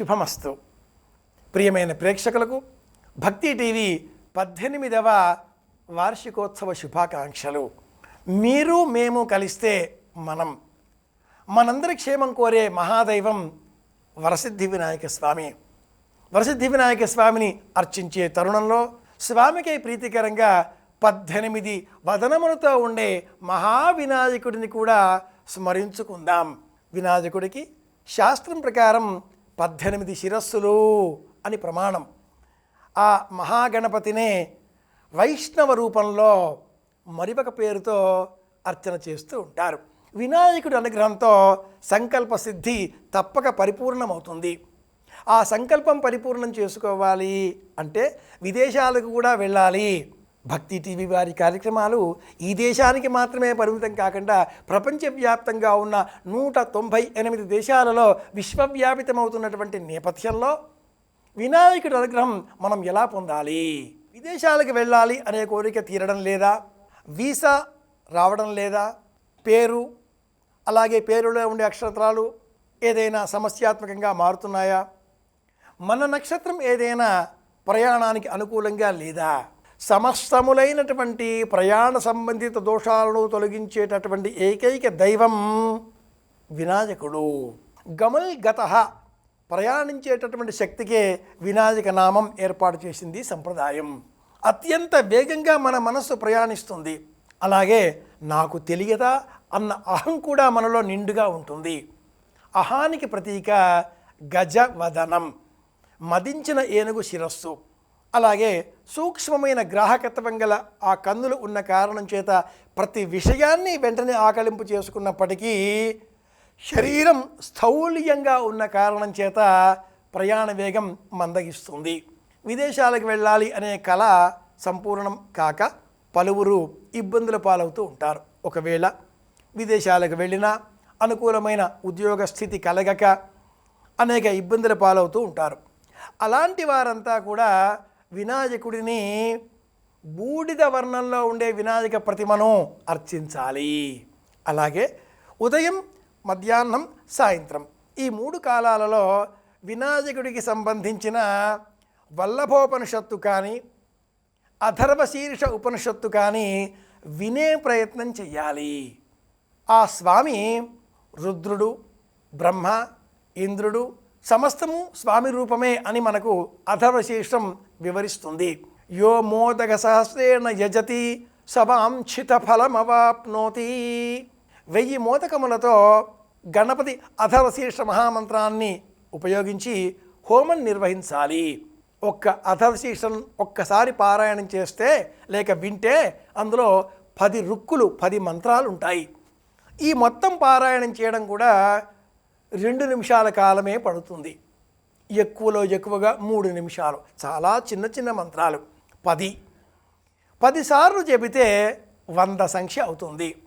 శుభమస్తు ప్రియమైన ప్రేక్షకులకు భక్తి టీవీ పద్దెనిమిదవ వార్షికోత్సవ శుభాకాంక్షలు. మీరు మేము కలిస్తే మనం. మనందరి క్షేమం కోరే మహాదైవం వరసిద్ధి వినాయక స్వామి. వరసిద్ధి వినాయక స్వామిని అర్చించే తరుణంలో స్వామికి ప్రీతికరంగా పద్దెనిమిది వదనములతో ఉండే మహావినాయకుడిని కూడా స్మరించుకుందాం. వినాయకుడికి శాస్త్రం ప్రకారం పద్దెనిమిది శిరస్సులు అని ప్రమాణం. ఆ మహాగణపతినే వైష్ణవ రూపంలో మరొక పేరుతో అర్చన చేస్తూ ఉంటారు. వినాయకుడి అనుగ్రహంతో సంకల్ప సిద్ధి తప్పక పరిపూర్ణమవుతుంది. ఆ సంకల్పం పరిపూర్ణం చేసుకోవాలి అంటే విదేశాలకు కూడా వెళ్ళాలి. భక్తి టీవీ వారి కార్యక్రమాలు ఈ దేశానికి మాత్రమే పరిమితం కాకుండా ప్రపంచవ్యాప్తంగా ఉన్న నూట తొంభై ఎనిమిది దేశాలలో విశ్వవ్యాపితమవుతున్నటువంటి నేపథ్యంలో వినాయకుడి అనుగ్రహం మనం ఎలా పొందాలి? విదేశాలకు వెళ్ళాలి అనే కోరిక తీరడం లేదా? వీసా రావడం లేదా? పేరు అలాగే పేరులో ఉండే అక్షరాలు ఏదైనా సమస్యాత్మకంగా మారుతున్నాయా? మన నక్షత్రం ఏదైనా ప్రయాణానికి అనుకూలంగా లేదా? సమస్తములైనటువంటి ప్రయాణ సంబంధిత దోషాలను తొలగించేటటువంటి ఏకైక దైవం వినాయకుడు. గమల్ గత ప్రయాణించేటటువంటి శక్తికే వినాయక నామం ఏర్పాటు చేసింది సంప్రదాయం. అత్యంత వేగంగా మన మనస్సు ప్రయాణిస్తుంది. అలాగే నాకు తెలియదా అన్న అహం కూడా మనలో నిండుగా ఉంటుంది. అహానికి ప్రతీక గజవదనం. మదించిన ఏనుగు శిరస్సు. అలాగే సూక్ష్మమైన గ్రాహకత్వం గల ఆ కన్నులు ఉన్న కారణం చేత ప్రతి విషయాన్ని వెంటనే ఆకలింపు చేసుకున్నప్పటికీ శరీరం స్థౌల్యంగా ఉన్న కారణం చేత ప్రయాణ వేగం మందగిస్తుంది. విదేశాలకు వెళ్ళాలి అనే కళ సంపూర్ణం కాక పలువురు ఇబ్బందుల పాలవుతూ ఉంటారు. ఒకవేళ విదేశాలకు వెళ్ళినా అనుకూలమైన ఉద్యోగ స్థితి కలగక అనేక ఇబ్బందుల పాలవుతూ ఉంటారు. అలాంటి వారంతా కూడా వినాయకుడిని బూడిద వర్ణంలో ఉండే వినాయక ప్రతిమను అర్చించాలి. అలాగే ఉదయం మధ్యాహ్నం సాయంత్రం ఈ మూడు కాలాలలో వినాయకుడికి సంబంధించిన వల్లభోపనిషత్తు కానీ అథర్వశీర్ష ఉపనిషత్తు కానీ వినే ప్రయత్నం చెయ్యాలి. ఆ స్వామి రుద్రుడు బ్రహ్మ ఇంద్రుడు సమస్తము స్వామి రూపమే అని మనకు అధర్వశేషం వివరిస్తుంది. యో మోదక సహస్రేణ యజతి సవాంఛిత ఫలమవాప్నోతి. వెయ్యి మోదకములతో గణపతి అథర్వశీర్ష మహామంత్రాన్ని ఉపయోగించి హోమం నిర్వహించాలి. ఒక్క అథర్వశీర్షం ఒక్కసారి పారాయణం చేస్తే లేక వింటే అందులో పది రుక్కులు పది మంత్రాలు ఉంటాయి ఈ మొత్తం పారాయణం చేయడం కూడా రెండు నిమిషాల కాలమే పడుతుంది. ఎక్కువలో ఎక్కువగా మూడు నిమిషాలు. చాలా చిన్న చిన్న మంత్రాలు. పది. పదిసార్లు చెబితే వంద సంఖ్య అవుతుంది.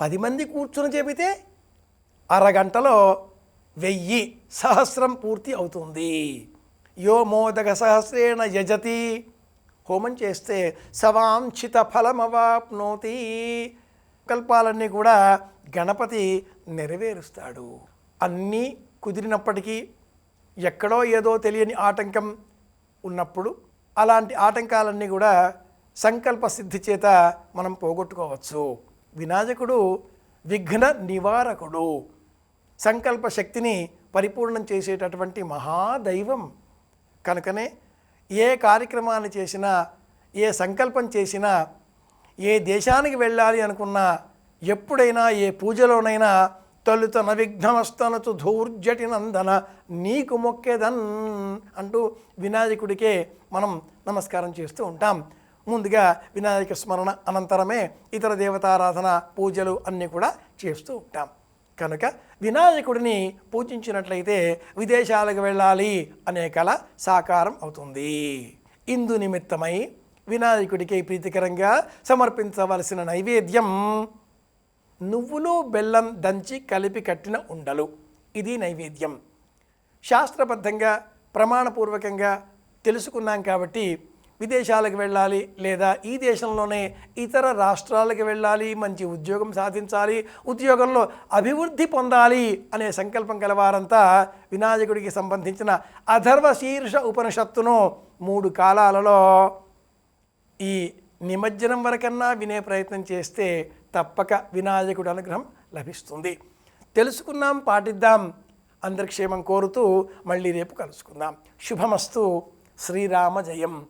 పది మంది కూర్చుని చెబితే అరగంటలో వెయ్యి సహస్రం పూర్తి అవుతుంది. యో మోదక సహస్రేణ యజతి. హోమం చేస్తే సవాంఛిత ఫలమవాప్నోతి. కల్పాలన్నీ కూడా గణపతి నెరవేరుస్తాడు. అన్నీ కుదిరినప్పటికీ ఎక్కడో ఏదో తెలియని ఆటంకం ఉన్నప్పుడు అలాంటి ఆటంకాలన్నీ కూడా సంకల్ప సిద్ధి చేత మనం పోగొట్టుకోవచ్చు. వినాయకుడు విఘ్న నివారకుడు. సంకల్ప శక్తిని పరిపూర్ణం చేసేటటువంటి మహాదైవం. కనుకనే ఏ కార్యక్రమాన్ని చేసినా ఏ సంకల్పం చేసినా ఏ దేశానికి వెళ్ళాలి అనుకున్నా ఎప్పుడైనా ఏ పూజలోనైనా తొలుత విఘ్నమస్తనతు ధూర్జటి నందన నీకు మొక్కేదన్ అంటూ వినాయకుడికే మనం నమస్కారం చేస్తూ ఉంటాం. ముందుగా వినాయక స్మరణ అనంతరమే ఇతర దేవతారాధన పూజలు అన్నీ కూడా చేస్తూ ఉంటాం. కనుక వినాయకుడిని పూజించినట్లయితే విదేశాలకు వెళ్ళాలి అనే కళ సాకారం అవుతుంది. ఇందు నిమిత్తమై వినాయకుడికి ప్రీతికరంగా సమర్పించవలసిన నైవేద్యం నువ్వులు బెల్లం దంచి కలిపి కట్టిన ఉండలు. ఇది నైవేద్యం. శాస్త్రబద్ధంగా ప్రమాణపూర్వకంగా తెలుసుకున్నాం కాబట్టి విదేశాలకు వెళ్ళాలి లేదా ఈ దేశంలోనే ఇతర రాష్ట్రాలకు వెళ్ళాలి మంచి ఉద్యోగం సాధించాలి ఉద్యోగంలో అభివృద్ధి పొందాలి అనే సంకల్పం కలవారంతా వినాయకుడికి సంబంధించిన అధర్వ శీర్ష ఉపనిషత్తును మూడు కాలాలలో ఈ నిమజ్జనం వరకన్నా వినే ప్రయత్నం చేస్తే తప్పక వినాయకుడు అనుగ్రహం లభిస్తుంది. తెలుసుకున్నాం పాటిద్దాం అందరి క్షేమం కోరుతూ మళ్ళీ రేపు కలుసుకుందాం. శుభమస్తు. శ్రీరామ జయం.